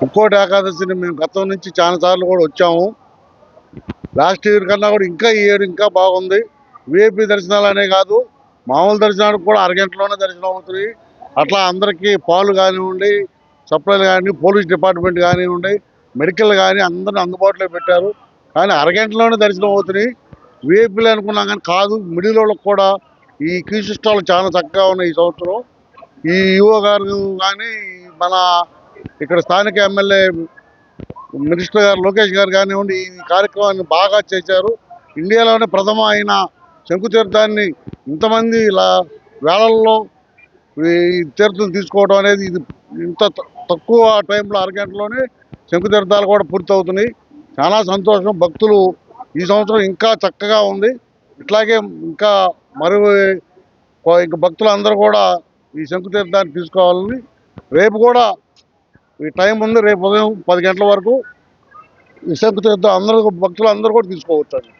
ముక్కోటి ఏకాదశిని మేము గతం నుంచి చాలా సార్లు కూడా వచ్చాము. లాస్ట్ ఇయర్ కన్నా కూడా ఇంకా ఈ ఇయర్ ఇంకా బాగుంది. విఐపి దర్శనాలు అనే కాదు మామూలు దర్శనానికి కూడా అరగంటలోనే దర్శనం అవుతుంది. అట్లా అందరికీ పాలు కానివ్వండి సప్లైలు కానీ పోలీస్ డిపార్ట్మెంట్ కానివ్వండి మెడికల్ కానీ అందరిని అందుబాటులో పెట్టారు. కానీ అరగంటలోనే దర్శనం అవుతుంది. విఐపీలు అనుకున్నాం కానీ కాదు మిడిల్ వాళ్ళకి కూడా ఈ క్యూ సిస్టాలు చాలా చక్కగా ఉన్నాయి ఈ సంవత్సరం. ఈ యువ గారు కానీ మన ఇక్కడ స్థానిక ఎమ్మెల్యే మినిస్టర్ గారు లోకేష్ గారు కానివ్వండి ఈ కార్యక్రమాన్ని బాగా చేశారు. ఇండియాలోనే ప్రథమ అయిన శంకుతీర్థాన్ని ఇంతమంది ఇలా వేళల్లో ఈ తీర్థం తీసుకోవడం అనేది ఇది ఇంత తక్కువ టైంలో అరగంటలోనే శంకుతీర్థాలు కూడా పూర్తవుతున్నాయి. చాలా సంతోషం. భక్తులు ఈ సంవత్సరం ఇంకా చక్కగా ఉంది. ఇట్లాగే ఇంకా మరి ఇంకా భక్తులు అందరూ కూడా ఈ శంకుతీర్థాన్ని తీసుకోవాలని రేపు కూడా ఈ టైం ఉంది రేపు ఉదయం పది గంటల వరకు విశాఖ తీర్థం అందరూ భక్తులు అందరూ కూడా తీసుకోవచ్చు